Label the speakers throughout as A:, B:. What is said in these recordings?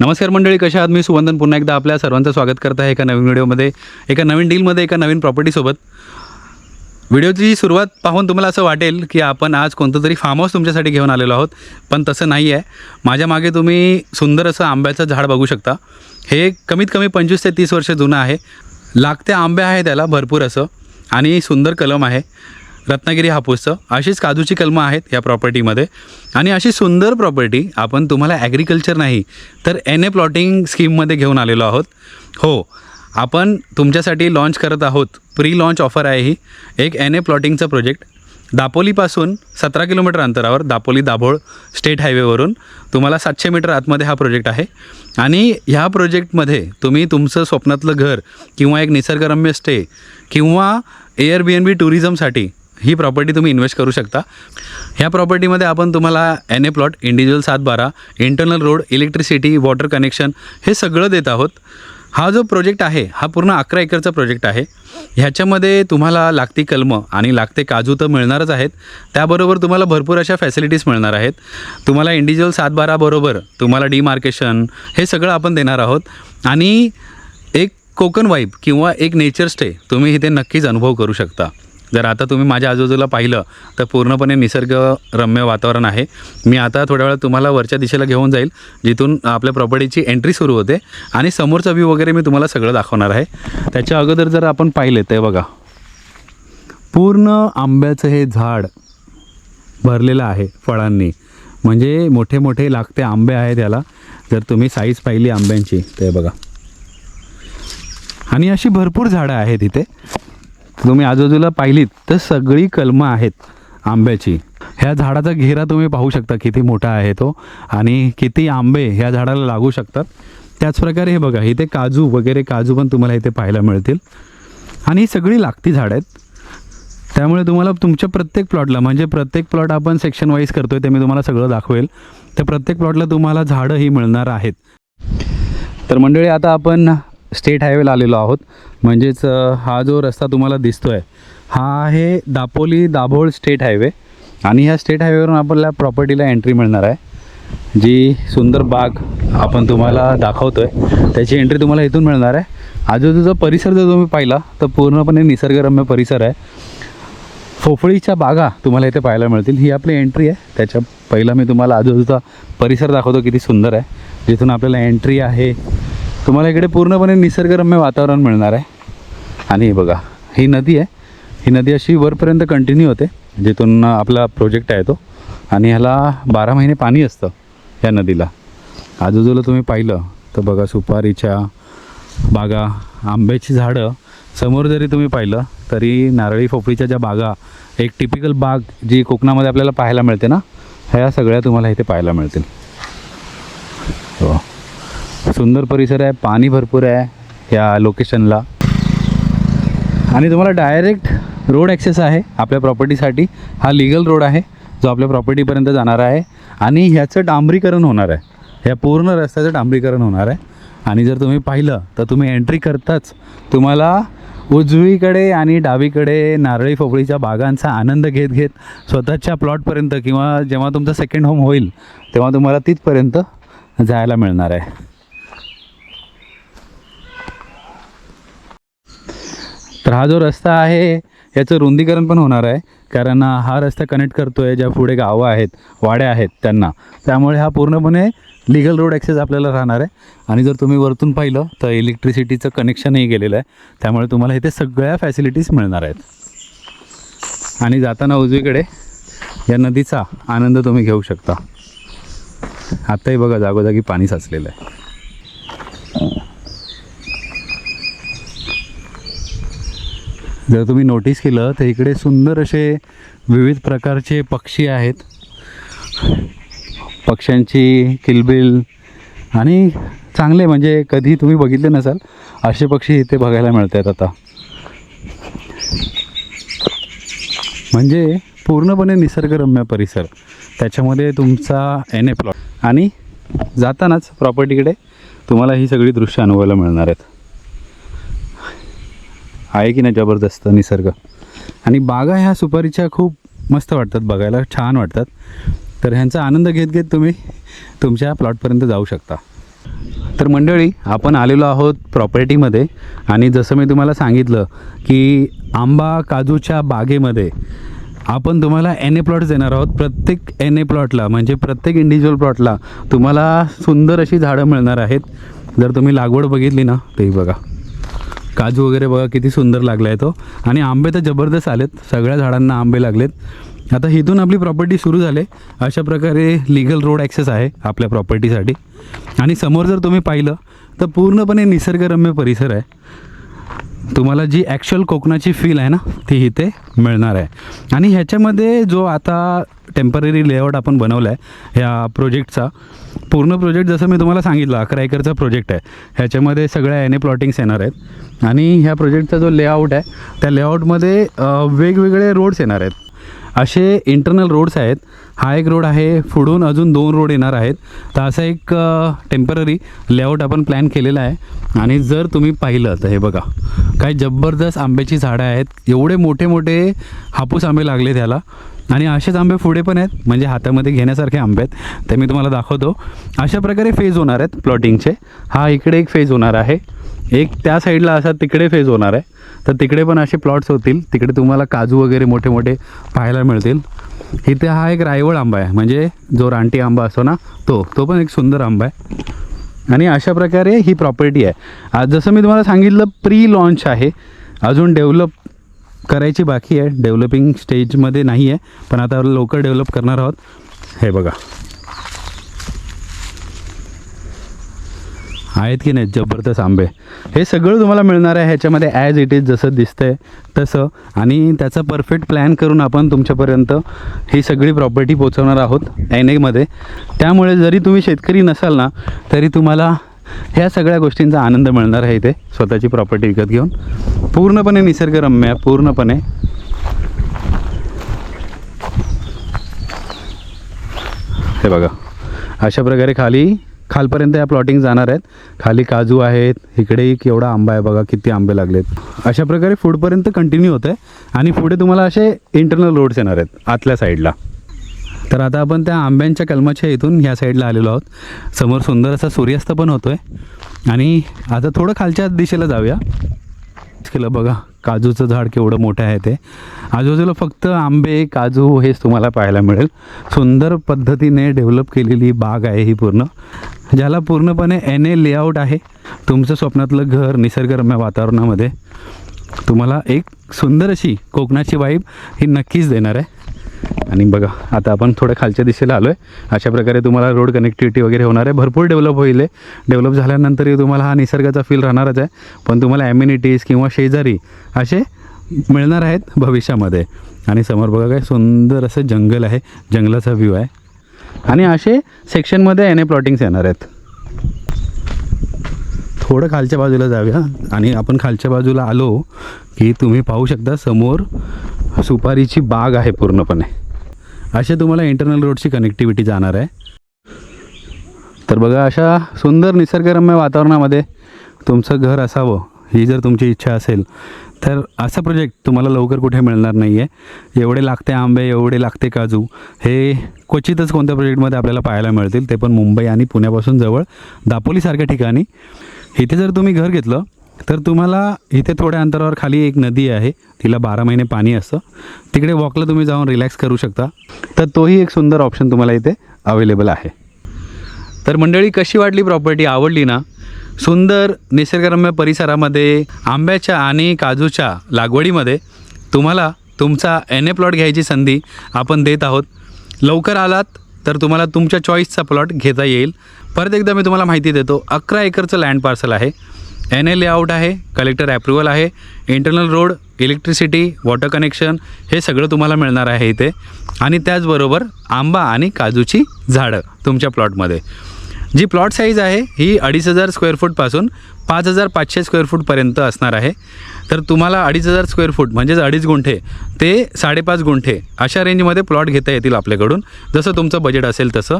A: नमस्कार मंडळी कशा आहात? मी सुवंदन. पुन्हा एकदा आपल्या सर्वांचं स्वागत करत आहे एका नवीन व्हिडिओमध्ये एका नवीन डीलमध्ये एका नवीन प्रॉपर्टीसोबत व्हिडिओची सुरुवात पाहून तुम्हाला असं वाटेल की आपण आज कोणतं तरी फार्म हाऊस तुमच्यासाठी घेऊन आलेलो आहोत पण तसं नाही आहे माझ्या मागे तुम्ही सुंदर असं आंब्याचं झाड बघू शकता. हे कमीत कमी पंचवीस ते तीस वर्ष जुनं आहे. लागते आंबे आहे त्याला भरपूर असं. आणि सुंदर कलम आहे. रत्नागिरी हापूसचं. अशीच काजूची कलमं आहेत या प्रॉपर्टीमध्ये आणि अशी सुंदर प्रॉपर्टी आपण तुम्हाला ॲग्रिकल्चर नाही तर एन ए प्लॉटिंग स्कीममध्ये घेऊन आलेलो आहोत. हो आपण तुमच्यासाठी लॉन्च करत आहोत. प्री लॉन्च ऑफर आहे ही. एक एन ए प्लॉटिंगचं प्रोजेक्ट दापोलीपासून सतरा किलोमीटर अंतरावर दापोली दाभोळ स्टेट हायवेवरून तुम्हाला सातशे मीटर आतमध्ये हा प्रोजेक्ट आहे. आणि ह्या प्रोजेक्टमध्ये तुम्ही तुमचं स्वप्नातलं घर किंवा एक निसर्गरम्य स्टे किंवा एअर बी एन बी टुरिझमसाठी ही प्रॉपर्टी तुम्ही इन्व्हेस्ट करू शकता. ह्या प्रॉपर्टीमध्ये आपण तुम्हाला एन ए प्लॉट इंडिव्हिज्युअल सात बारा internal road electricity water connection हे सगळं देत आहोत. हा जो प्रोजेक्ट आहे हा पूर्ण अकरा एकरचा प्रोजेक्ट आहे. ह्याच्यामध्ये तुम्हाला लागती कलमं आणि लागते काजू तर मिळणारच आहेत. त्याबरोबर तुम्हाला भरपूर अशा फॅसिलिटीज मिळणार आहेत. तुम्हाला इंडिव्हिज्युअल सात बाराबरोबर तुम्हाला डिमार्केशन हे सगळं आपण देणार आहोत. आणि एक कोकण वाईब किंवा एक नेचर स्टे तुम्ही इथे नक्कीच अनुभव करू शकता. जर आता तुम्ही माझ्या आजूबाजूला पाहिलं तर पूर्णपणे निसर्गरम्य वातावरण आहे. मी आता थोड्या वेळात तुम्हाला वरच्या दिशेला घेऊन जाईल जिथून आपल्या प्रॉपर्टीची एंट्री सुरू होते आणि समोरचा व्ह्यू वगैरे मी तुम्हाला सगळं दाखवणार आहे. त्याच्या अगोदर जर आपण पाहिले ते बघा. पूर्ण आंब्याचं हे झाड भरलेलं आहे फळांनी. म्हणजे मोठे मोठे लागते आंबे आहेत याला. जर तुम्ही साईज पाहिली आंब्यांची ते बघा. आणि अशी भरपूर झाडं आहेत इथे. तुम्ही आजूबाजूला पाहिलीत तर सगळी कलमं आहेत आंब्याची. ह्या झाडाचा घेरा तुम्ही पाहू शकता किती मोठा आहे तो आणि किती आंबे ह्या झाडाला लागू शकतात. त्याचप्रकारे हे बघा इथे काजू वगैरे काजू पण तुम्हाला इथे पाहायला मिळतील. आणि ही सगळी लागती झाडं आहेत. त्यामुळे तुम्हाला तुमच्या प्रत्येक प्लॉटला म्हणजे प्रत्येक प्लॉट आपण सेक्शन वाईज करतोय ते मी तुम्हाला सगळं दाखवेल. तर प्रत्येक प्लॉटला तुम्हाला झाडं ही मिळणार आहेत. तर मंडळी आता आपण स्टेट हायवेला आलेलो आहोत. म्हणजेच हा जो रस्ता तुम्हाला दिसतो आहे हा आहे दापोली दाभोळ स्टेट हायवे. आणि ह्या स्टेट हायवेवरून आपल्याला प्रॉपर्टीला एंट्री मिळणार आहे. जी सुंदर बाग आपण तुम्हाला दाखवतो आहे त्याची एंट्री तुम्हाला इथून मिळणार आहे. आजूबाजूचा परिसर जर तुम्ही पाहिला तर पूर्णपणे निसर्गरम्य परिसर आहे. फोफळीच्या बागा तुम्हाला इथे पाहायला मिळतील. ही आपली एंट्री आहे. त्याच्या पहिला मी तुम्हाला आजूबाजूचा परिसर दाखवतो किती सुंदर आहे. जिथून आपल्याला एंट्री आहे. तुम्हाला इकडे पूर्णपणे निसर्गरम्य वातावरण मिळणार आहे. आणि हे बघा ही नदी आहे. ही नदी अशी वरपर्यंत कंटिन्यू होते जिथून आपला प्रोजेक्ट आहे तो. आणि ह्याला बारा महिने पाणी असतं या नदीला. आजूबाजूला तुम्ही पाहिलं तर बघा सुपारीच्या बागा आंब्याची झाडं समोर जरी तुम्ही पाहिलं तरी नारळी फोफळीच्या ज्या बागा एक टिपिकल बाग जी कोकणामध्ये आपल्याला पाहायला मिळते ना ह्या सगळ्या तुम्हाला इथे पाहायला मिळतील. सुंदर परिसर आहे पाणी भरपूर आहे या लोकेशनला आणि तुम्हाला डायरेक्ट रोड ॲक्सेस आहे आपल्या प्रॉपर्टीसाठी हा लिगल रोड आहे जो आपल्या प्रॉपर्टीपर्यंत जाणार आहे. आणि ह्याचं डांबरीकरण होणार आहे. ह्या पूर्ण रस्त्याचं डांबरीकरण होणार आहे. आणि जर तुम्ही पाहिलं तर तुम्ही एंट्री करताच तुम्हाला उजवीकडे आणि डावीकडे नारळी फोफळीच्या बागांचा आनंद घेत घेत स्वतःच्या प्लॉटपर्यंत किंवा जेव्हा तुमचं सेकंड होम होईल तेव्हा तुम्हाला तिथपर्यंत जायला मिळणार आहे. तर हा जो रस्ता आहे याचं रुंदीकरण पण होणार आहे. कारण हा रस्ता कनेक्ट करतो आहे ज्या पुढे गावं आहेत वाड्या आहेत त्यांना. त्यामुळे हा पूर्णपणे लिगल रोड ॲक्सेस आपल्याला राहणार आहे. आणि जर तुम्ही वरतून पाहिलं तर इलेक्ट्रिसिटीचं कनेक्शनही गेलेलं आहे. त्यामुळे तुम्हाला इथे सगळ्या फॅसिलिटीज मिळणार आहेत. आणि जाताना उजवीकडे या नदीचा आनंद तुम्ही घेऊ शकता. आत्ताही बघा जागोजागी पाणी साचलेलं आहे. जर तुम्ही नोटीस केलं तर इकडे सुंदर असे विविध प्रकारचे पक्षी आहेत. पक्ष्यांची किलबिल आणि चांगले म्हणजे कधी तुम्ही बघितले नसाल असे पक्षी इथे बघायला मिळत आहेत आता. म्हणजे पूर्णपणे निसर्गरम्य परिसर. त्याच्यामध्ये तुमचा एन ए प्लॉट आणि जातानाच प्रॉपर्टीकडे तुम्हाला ही सगळी दृश्य अनुभवायला मिळणार आहेत. आहे की नाही जबरदस्त निसर्ग. आणि बागा ह्या सुपारीच्या खूप मस्त वाटतात बघायला छान वाटतात. तर ह्यांचा आनंद घेत घेत तुम्ही तुमच्या प्लॉटपर्यंत जाऊ शकता. तर मंडळी आपण आलेलो आहोत प्रॉपर्टीमध्ये आणि जसं मी तुम्हाला सांगितलं की आंबा काजूच्या बागेमध्ये आपण तुम्हाला एन ए प्लॉट्स देणार आहोत. प्रत्येक एन ए प्लॉटला म्हणजे प्रत्येक इंडिव्हिज्युअल प्लॉटला तुम्हाला सुंदर अशी झाडं मिळणार आहेत. जर तुम्ही लागवड बघितली ना तेही बघा. काजू वगैरे बघा किती सुंदर लागला आहे तो. आणि आंबे तर जबरदस्त आलेत. सगळ्या झाडांना आंबे लागलेत. आता इथून आपली प्रॉपर्टी सुरू झाले. अशा प्रकारे लिगल रोड ॲक्सेस आहे आपल्या प्रॉपर्टीसाठी आणि समोर जर तुम्ही पाहिलं तर पूर्णपणे निसर्गरम्य परिसर आहे. तुम्हाला जी ॲक्च्युअल कोकणाची फील आहे ना ती इथे मिळणार आहे. आणि ह्याच्यामध्ये जो आता टेंपररी लेआउट आपण बनवला आहे ह्या प्रोजेक्टचा पूर्ण प्रोजेक्ट जसं मी तुम्हाला सांगितलं अकरा एकरचा प्रोजेक्ट आहे. ह्याच्यामध्ये सगळ्या एन ए प्लॉटिंग्स येणार आहेत. आणि ह्या प्रोजेक्टचा जो लेआउट आहे त्या लेआउटमध्ये वेगवेगळे रोड्स येणार आहेत. असे इंटरनल रोड्स आहेत. हा एक रोड आहे. पुढून अजून दोन रोड येणार आहेत. तर असा एक टेंपररी लेआउट आपण प्लॅन केलेला आहे. आणि जर तुम्ही पाहिलं तर हे बघा. काय जबरदस्त आंब्याची झाडं आहेत. एवढे मोठे मोठे हापूस आंबे लागले त्याला. आणि असेच आंबे पुढे पण आहेत. म्हणजे हातामध्ये घेण्यासारखे आंबे आहेत. ते मी तुम्हाला दाखवतो. अशा प्रकारे फेज होणार आहेत प्लॉटिंगचे हा इकडे एक फेज होणार आहे. एक त्या साईडला असा तिकडे फेज होणार आहे. तर तिकडे पण असे प्लॉट्स होतील. तिकडे तुम्हाला काजू वगैरे मोठे मोठे पाहायला मिळतील. इथे हा एक रायवळ आंबा आहे. म्हणजे जो रानटी आंबा असतो ना तो तो पण एक सुंदर आंबा आहे. आणि अशा प्रकारे ही प्रॉपर्टी आहे. आज जसं मी तुम्हाला सांगितलं प्री लॉन्च आहे. अजून डेव्हलप करायची बाकी आहे. डेव्हलपिंग स्टेजमध्ये नाही आहे पण आता लवकर डेव्हलप करणार आहोत. हे बघा. आहेत की नाही जबरदस्त आंबे. हे सगळं तुम्हाला मिळणार आहे. ह्याच्यामध्ये ॲज इट इज जसं दिसतंय तसं. आणि त्याचा परफेक्ट प्लॅन करून आपण तुमच्यापर्यंत ही सगळी प्रॉपर्टी पोचवणार आहोत एन एमध्ये त्यामुळे जरी तुम्ही शेतकरी नसाल ना तरी तुम्हाला ह्या सगळ्या गोष्टींचा आनंद मिळणार आहे इथे. स्वतःची प्रॉपर्टी विकत घेऊन. पूर्णपणे निसर्गरम्य आहे, पूर्णपणे. हे बघा. अशा प्रकारे खाली खालपर्यंत या प्लॉटिंग जाणार आहेत. खाली काजू आहेत इकडेही केवढा आंबा आहे बघा किती आंबे लागलेत. अशा प्रकारे फूडपर्यंत कंटिन्यू होतं आहे आणि पुढे तुम्हाला असे इंटरनल रोड्स येणार आहेत आतल्या साईडला तर आता आपण त्या आंब्यांच्या कलमाच्या इथून ह्या साईडला आलेलो आहोत. समोर सुंदर असा सूर्यास्त पण होतो आहे आणि आता थोडं खालच्या दिशेला जाऊया. केलं बघा काजूचं झाड केवढं मोठं आहे ते. आजूबाजूला फक्त आंबे काजू हेच तुम्हाला पाहायला मिळेल. सुंदर पद्धतीने डेव्हलप केलेली बाग आहे ही पूर्ण. ज्याला पूर्णपणे एन ए लेआउट आहे. तुमचं स्वप्नातलं घर निसर्गरम्य वातावरणामध्ये. तुम्हाला एक सुंदर अशी कोकणाची वाईब ही नक्कीच देणार आहे. आणि बघा आता आपण थोडं खालच्या दिशेला आलो आहे अशा प्रकारे तुम्हाला रोड कनेक्टिव्हिटी वगैरे होणार. आहे भरपूर डेव्हलप होईल डेव्हलप झाल्यानंतरही तुम्हाला हा निसर्गाचा फील राहणारच आहे. पण तुम्हाला ॲम्युनिटीज किंवा शेजारी असे मिळणार आहेत भविष्यामध्ये. आणि समोर बघा काय सुंदर असं जंगल आहे. जंगलाचा व्ह्यू आहे. आणि असे सेक्शनमध्ये एन ए प्लॉटिंग्स येणार आहेत. थोडं खालच्या बाजूला जाऊया. आणि आपण खालच्या बाजूला आलो की तुम्ही पाहू शकता समोर सुपारीची बाग आहे पूर्णपणे. असे तुम्हाला इंटरनल रोडची कनेक्टिव्हिटी जाणार आहे. तर बघा अशा सुंदर निसर्गरम्य वातावरणामध्ये तुमचं घर असावं ही जर तुमची इच्छा असेल तर असा प्रोजेक्ट तुम्हाला लवकर कुठे मिळणार नाही आहे एवढे लागते आंबे एवढे लागते काजू हे क्वचितच कोणत्या प्रोजेक्टमध्ये आपल्याला पाहायला मिळतील ते पण मुंबई आणि पुण्यापासून जवळ दापोलीसारख्या ठिकाणी. इथे जर तुम्ही घर घेतलं तर तुम्हाला इथे थोड्या अंतरावर खाली एक नदी आहे. तिला बारा महिने पाणी असतं. तिकडे वॉकला तुम्ही जाऊन रिलॅक्स करू शकता. तर तोही एक सुंदर ऑप्शन तुम्हाला इथे अवेलेबल आहे. तर मंडळी कशी वाटली प्रॉपर्टी आवडली ना? सुंदर निसर्गरम्य परिसरामध्ये आंब्याच्या आणि काजूच्या लागवडीमध्ये तुम्हाला तुमचा एन ए प्लॉट घ्यायची संधी आपण देत आहोत. लवकर आलात तर तुम्हाला तुमच्या चॉईसचा प्लॉट घेता येईल. परत एकदा मी तुम्हाला माहिती देतो अकरा एकरचं लँड पार्सल आहे. एन ए लेआउट आहे कलेक्टर ॲप्रुव्हल आहे internal road electricity water connection हे सगळं तुम्हाला मिळणार आहे इथे. आणि त्याचबरोबर आंबा आणि काजूची झाडं तुमच्या प्लॉटमध्ये. जी प्लॉट साईज आहे ही अडीच हजार स्क्वेअर फूटपासून पाच हजार पाचशे स्क्वेअर फूटपर्यंत असणार आहे. तर तुम्हाला अडीच हजार स्क्वेअर फूट म्हणजेच अडीच गुंठे ते साडेपाच गुंठे अशा रेंजमध्ये प्लॉट घेता येतील आपल्याकडून. जसं तुमचं बजेट असेल तसं.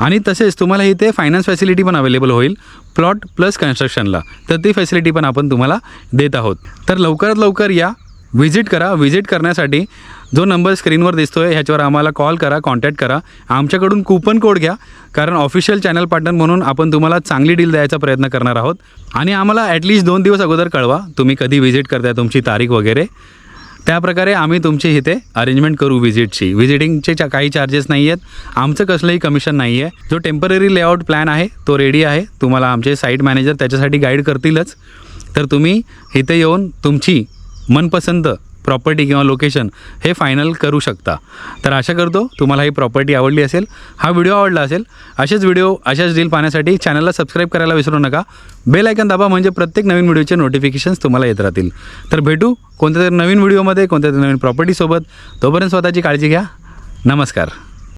A: आणि तसेच तुम्हाला इथे फायनान्स फॅसिलिटी पण अवेलेबल होईल. प्लॉट प्लस कन्स्ट्रक्शनला. तर ती फॅसिलिटी पण आपण तुम्हाला देत आहोत. तर लवकरात लवकर या. व्हिजिट करा. व्हिजिट करण्यासाठी जो नंबर स्क्रीनवर दिसतोय ह्याच्यावर आम्हाला कॉल करा कॉन्टॅक्ट करा. आमच्याकडून कूपन कोड घ्या. कारण ऑफिशियल चॅनल पार्टनर म्हणून आपण तुम्हाला चांगली डील द्यायचा प्रयत्न करणार आहोत. आणि आम्हाला ॲटलिस्ट दोन दिवस अगोदर कळवा तुम्ही कधी व्हिजिट करताय तुमची तारीख वगैरे. त्याप्रकारे आम्ही तुमची इथे अरेंजमेंट करू व्हिजिटची व्हिजिटिंगचे चा काही चार्जेस नाही आहेत. आमचं कसलंही कमिशन नाही आहे. जो टेंपररी लेआउट प्लॅन आहे तो रेडी आहे. तुम्हाला आमचे साईट मॅनेजर त्याच्यासाठी गाईड करतीलच. तर तुम्ही इथे येऊन तुमची मनपसंत प्रॉपर्टी किंवा लोकेशन हे फायनल करू शकता. तर आशा करतो तुम्हाला ही प्रॉपर्टी आवडली असेल हा व्हिडिओ आवडला असेल असेच व्हिडिओ अशाच डील पाहण्यासाठी चॅनलला सबस्क्राईब करायला विसरू नका. बेल आयकन दाबा म्हणजे प्रत्येक नवीन व्हिडिओचे नोटिफिकेशन्स तुम्हाला येत राहतील. तर भेटू कोणत्या तरी नवीन व्हिडिओमध्ये कोणत्या तरी नवीन प्रॉपर्टीसोबत तोपर्यंत स्वतःची काळजी घ्या. नमस्कार.